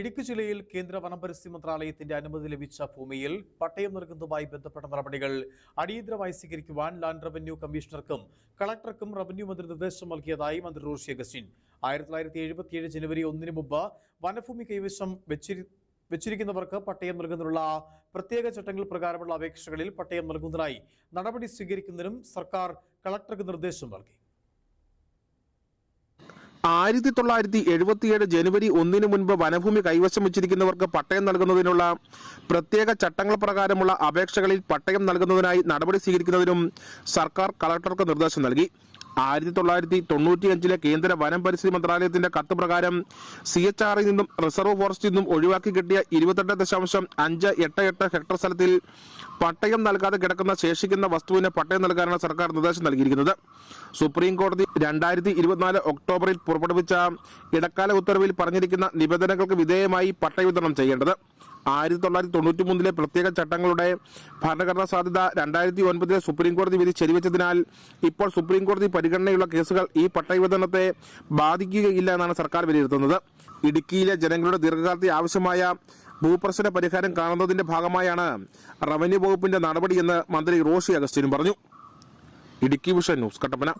ഇടുക്കി ജില്ലയിൽ കേന്ദ്ര വനപരിസ്ഥിതി മന്ത്രാലയത്തിന്റെ അനുമതി ലഭിച്ച ഭൂമിയിൽ പട്ടയം നൽകുന്നതുമായി ബന്ധപ്പെട്ട നടപടികൾ അടിയന്തരമായി സ്വീകരിക്കുവാൻ ലാൻഡ് റവന്യൂ കമ്മീഷണർക്കും കളക്ടർക്കും റവന്യൂ മന്ത്രി നിർദ്ദേശം നൽകിയതായി മന്ത്രി റോഷി അഗസ്റ്റിൻ. ആയിരത്തി തൊള്ളായിരത്തി എഴുപത്തിയേഴ് ജനുവരി ഒന്നിന് മുമ്പ് വനഭൂമി കൈവശം വെച്ചിരി വെച്ചിരിക്കുന്നവർക്ക് പട്ടയം നൽകുന്നതിനുള്ള പ്രത്യേക ചട്ടങ്ങൾ പ്രകാരമുള്ള അപേക്ഷകളിൽ പട്ടയം നൽകുന്നതിനായി നടപടി സ്വീകരിക്കുന്നതിനും സർക്കാർ കളക്ടർക്ക് നിർദ്ദേശം നൽകി. ആയിരത്തി തൊള്ളായിരത്തി എഴുപത്തിയേഴ് ജനുവരി ഒന്നിനു മുൻപ് വനഭൂമി കൈവശം വച്ചിരിക്കുന്നവർക്ക് പട്ടയം നൽകുന്നതിനുള്ള പ്രത്യേക ചട്ടങ്ങൾ പ്രകാരമുള്ള അപേക്ഷകളിൽ പട്ടയം നൽകുന്നതിനായി നടപടി സ്വീകരിക്കുന്നതിനും സർക്കാർ കളക്ടർക്ക് നിർദ്ദേശം നൽകി. ആയിരത്തി തൊള്ളായിരത്തി തൊണ്ണൂറ്റിയഞ്ചിലെ കേന്ദ്ര വനം പരിസ്ഥിതി മന്ത്രാലയത്തിന്റെ കത്ത് പ്രകാരം സി എച്ച് ആറിൽ നിന്നും റിസർവ് ഫോറസ്റ്റിൽ നിന്നും ഒഴിവാക്കി കിട്ടിയ ഇരുപത്തെട്ട് ദശാംശം അഞ്ച് എട്ട് എട്ട് ഹെക്ടർ സ്ഥലത്തിൽ പട്ടയം നൽകാതെ കിടക്കുന്ന ശേഷിക്കുന്ന വസ്തുവിന് പട്ടയം നൽകാനാണ് സർക്കാർ നിർദ്ദേശം നൽകിയിരിക്കുന്നത്. സുപ്രീം കോടതി രണ്ടായിരത്തി ഇരുപത്തിനാല് ഒക്ടോബറിൽ പുറപ്പെടുവിച്ച ഇടക്കാല ഉത്തരവിൽ പറഞ്ഞിരിക്കുന്ന നിബന്ധനകൾക്ക് വിധേയമായി പട്ടയ വിതരണം ചെയ്യേണ്ടത്. ആയിരത്തി തൊള്ളായിരത്തി തൊണ്ണൂറ്റി മൂന്നിലെ പ്രത്യേക ചട്ടങ്ങളുടെ ഭരണഘടനാ സാധ്യത രണ്ടായിരത്തി ഒൻപതിലെ സുപ്രീം കോടതി വിധി ശരിവച്ചതിനാൽ ഇപ്പോൾ സുപ്രീം കോടതി പരിഗണനയുള്ള കേസുകൾ ഈ പട്ടയവിതരണത്തെ ബാധിക്കുകയില്ല എന്നാണ് സർക്കാർ വിലയിരുത്തുന്നത്. ഇടുക്കിയിലെ ജനങ്ങളുടെ ദീർഘകാലത്തെ ആവശ്യമായ ഭൂപ്രശ്ന പരിഹാരം കാണുന്നതിന്റെ ഭാഗമായാണ് റവന്യൂ വകുപ്പിന്റെ നടപടിയെന്ന് മന്ത്രി റോഷി അഗസ്റ്റിനും പറഞ്ഞു. Idukki vision news Kattappana.